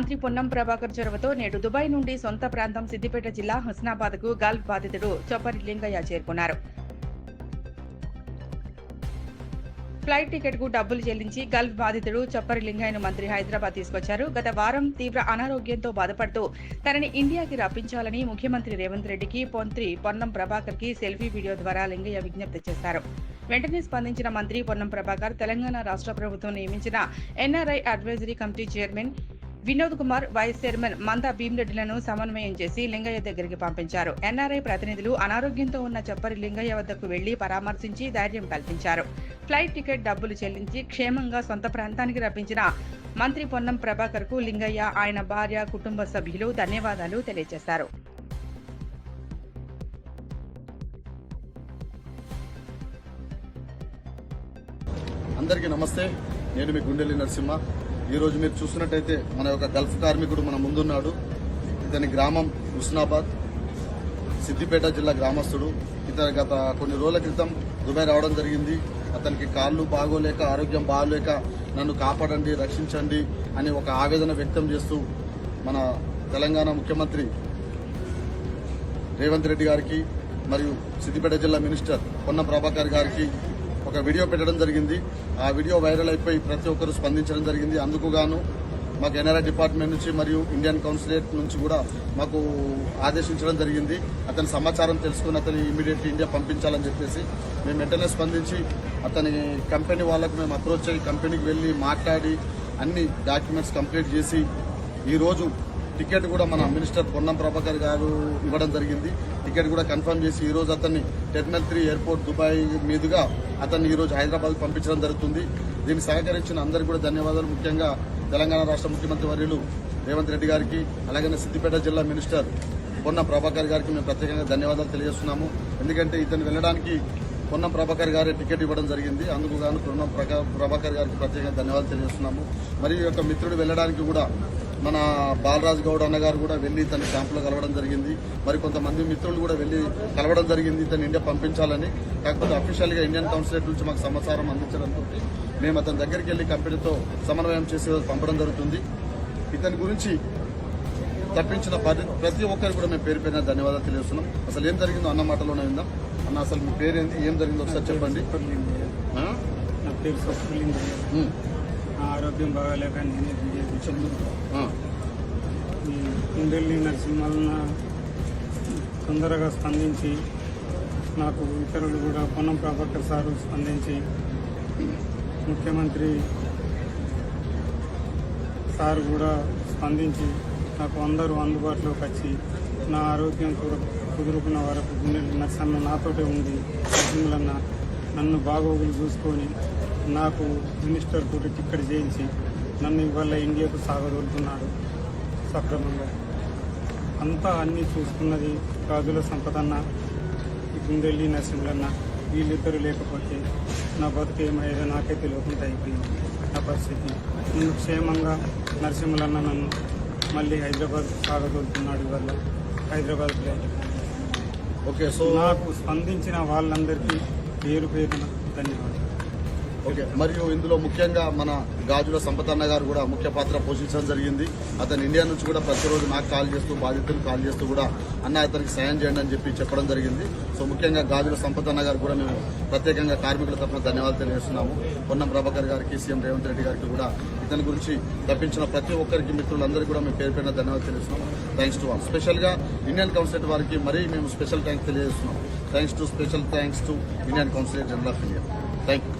మంత్రి పొన్నం ప్రభాకర్ చొరవతో నేడు దుబాయ్ నుండి సొంత ప్రాంతం సిద్దిపేట జిల్లా హుస్నాబాద్కు గల్ఫ్ బాధితుడు చొప్పరి లింగయ్య చేరుకున్నారు. ఫ్లైట్ టికెట్కు డబ్బులు చెల్లించి గల్ఫ్ బాధితుడు చొప్పరి లింగయ్యను మంత్రి హైదరాబాద్ తీసుకొచ్చారు. గత వారం తీవ్ర అనారోగ్యంతో బాధపడుతూ తనని ఇండియాకి రప్పించాలని ముఖ్యమంత్రి రేవంత్ రెడ్డికి మంత్రి పొన్నం ప్రభాకర్కి సెల్ఫీ వీడియో ద్వారా లింగయ్య విజ్ఞప్తి చేశారు. వెంటనే స్పందించిన మంత్రి పొన్నం ప్రభాకర్ తెలంగాణ రాష్ట్ర ప్రభుత్వం నియమించిన NRI advisory committee chairman Vinod Kumar vice chairman Manda భీమరెడ్డిలను సమన్వయం చేసి లింగయ్య దగ్గరికి పంపించారు. ఎన్ఆర్ఐ ప్రతినిధులు అనారోగ్యంతో ఉన్న చప్పరి లింగయ్య వద్దకు వెళ్ళి పరామర్శించి ధైర్యం కల్పించారు. ఫ్లైట్ టికెట్ డబ్బులు చెల్లించి క్షేమంగా సొంత ప్రాంతానికి రప్పించిన మంత్రి పొన్నం ప్రభాకర్కు లింగయ్య ఆయన భార్య కుటుంబ సభ్యులు ధన్యవాదాలు తెలియజేశారు. అందరికీ నమస్తే. నేను మీ గుండెల్లి నరసింహ. ఈరోజు మీరు చూసినట్టయితే మన యొక్క గల్ఫ్ కార్మికుడు మన ముందున్నాడు. ఇతని గ్రామం హుస్నాబాద్ సిద్దిపేట జిల్లా గ్రామస్తుడు. ఇతను గత కొన్ని రోజుల క్రితం దుబాయ్ రావడం జరిగింది. అతనికి కాళ్ళు బాగోలేక ఆరోగ్యం బాగోలేక నన్ను కాపాడండి రక్షించండి అని ఒక ఆవేదన వ్యక్తం చేస్తూ మన తెలంగాణ ముఖ్యమంత్రి రేవంత్ రెడ్డి గారికి మరియు సిద్దిపేట జిల్లా మినిస్టర్ పొన్న ప్రభాకర్ గారికి ఒక వీడియో పెట్టడం జరిగింది. ఆ వీడియో వైరల్ అయిపోయి ప్రతి ఒక్కరు స్పందించడం జరిగింది. అందుకు గాను మాకు ఎన్ఆర్ఐ డిపార్ట్మెంట్ నుంచి మరియు ఇండియన్ కౌన్సిలేట్ నుంచి కూడా మాకు ఆదేశించడం జరిగింది. అతని సమాచారం తెలుసుకుని అతని ఇమీడియట్ ఇండియా పంపించాలని చెప్పేసి మేము వెంటనే స్పందించి అతని కంపెనీ వాళ్ళకు మేము అప్రోచ్ అయ్యి కంపెనీకి వెళ్ళి మాట్లాడి అన్ని డాక్యుమెంట్స్ కంప్లీట్ చేసి ఈరోజు టికెట్ కూడా మన మినిస్టర్ పొన్నం ప్రభాకర్ గారు ఇవ్వడం జరిగింది. టికెట్ కూడా కన్ఫర్మ్ చేసి ఈ రోజు అతన్ని టెర్మినల్ త్రీ ఎయిర్పోర్ట్ దుబాయ్ మీదుగా అతన్ని ఈ రోజు హైదరాబాద్ పంపించడం జరుగుతుంది. దీన్ని సహకరించిన అందరికీ కూడా ధన్యవాదాలు. ముఖ్యంగా తెలంగాణ రాష్ట్ర ముఖ్యమంత్రి వర్యులు రేవంత్ రెడ్డి గారికి అలాగే సిద్దిపేట జిల్లా మినిస్టర్ పొన్న ప్రభాకర్ గారికి మేము ప్రత్యేకంగా ధన్యవాదాలు తెలియజేస్తున్నాము. ఎందుకంటే ఇతను వెళ్ళడానికి పొన్న ప్రభాకర్ గారి టికెట్ ఇవ్వడం జరిగింది. అందుకు గాను పొన్న ప్రభాకర్ గారికి ప్రత్యేకంగా ధన్యవాదాలు తెలియజేస్తున్నాము. మరియు ఈ యొక్క మిత్రుడు వెళ్ళడానికి కూడా మన బాలరాజ్ గౌడ్ అన్న గారు కూడా వెళ్ళి తన క్యాంపులో కలవడం జరిగింది. మరి కొంతమంది మిత్రులు కూడా వెళ్ళి కలవడం జరిగింది ఇతను ఇండియా పంపించాలని. కాకపోతే అఫీషియల్గా ఇండియన్ కౌన్సిలేట్ నుంచి మాకు సమాచారం అందించడంతో మేము అతని దగ్గరికి వెళ్ళి కంపెనీతో సమన్వయం చేసి పంపడం జరుగుతుంది. ఇతని గురించి తప్పించిన ప్రతి ఒక్కరికి కూడా మేము పేరు పేరున ధన్యవాదాలు తెలియజేస్తున్నాం. అసలు ఏం జరిగిందో అన్న మాటలోనే విందాం. అన్న అసలు మీ పేరేంది ఏం జరిగిందో ఒకసారి చెప్పండి? నా పేరు ఆరోగ్యం బాగాలేక నేనే. ఈ కుండెల్లి నరసింహన్న తొందరగా స్పందించి నాకు ఇతరులు కూడా పొన్నం ప్రభాకర్ సారు స్పందించి ముఖ్యమంత్రి సార్ కూడా స్పందించి నాకు అందరూ అందుబాటులోకి వచ్చి నా ఆరోగ్యం కుదురుకున్న వరకు గుండెల్లి నరసన్న నాతోటే ఉంది నరసింహలన్న నన్ను బాగోగులు చూసుకొని నాకు మినిస్టర్ తోటి టిక్కెట్ చేయించి నన్ను ఇవాళ ఇండియాకు సాగదోలుతున్నాడు సక్రమంగా. అంతా అన్నీ చూసుకున్నది రాజుల సంపదన్న గుండెల్లి నరసింహలన్న. వీళ్ళిద్దరు లేకపోతే నా బతుకు ఏమయ్యేదో నాకే తెలియకుండా అయిపోయింది. నా పరిస్థితి. నన్ను క్షేమంగా నరసింహలన్న నన్ను మళ్ళీ హైదరాబాద్ సాగదోలుతున్నాడు ఇవాళ. హైదరాబాద్ ఓకే సో నాకు స్పందించిన వాళ్ళందరికీ పేరు పేరున ధన్యవాదాలు. ఓకే. మరియు ఇందులో ముఖ్యంగా మన గాజుల సంపతన్న గారు కూడా ముఖ్య పాత్ర పోషించడం జరిగింది. అతను ఇండియా నుంచి కూడా ప్రతిరోజు నాకు కాల్ చేస్తూ బాధితులు కాల్ చేస్తూ కూడా అన్న అతనికి సాయం చేయండి అని చెప్పి చెప్పడం జరిగింది. సో ముఖ్యంగా గాజుల సంపతన్న గారు కూడా మేము ప్రత్యేకంగా కార్మికుల తరఫున ధన్యవాదాలు తెలియజేస్తున్నాము. పొన్నం ప్రభాకర్ గారికి సీఎం రేవంత్ రెడ్డి గారికి కూడా ఇతని గురించి తప్పించిన ప్రతి ఒక్కరికి మిత్రులందరికీ కూడా మేము పేరు పేరున ధన్యవాదాలు తెలియజేస్తున్నాము. థ్యాంక్స్ టు వాళ్ళు స్పెషల్గా ఇండియన్ కౌన్సిలేట్ వారికి మరీ మేము స్పెషల్ థ్యాంక్స్ తెలియజేస్తున్నాం thanks to special thanks to Indian consulate general of India thank you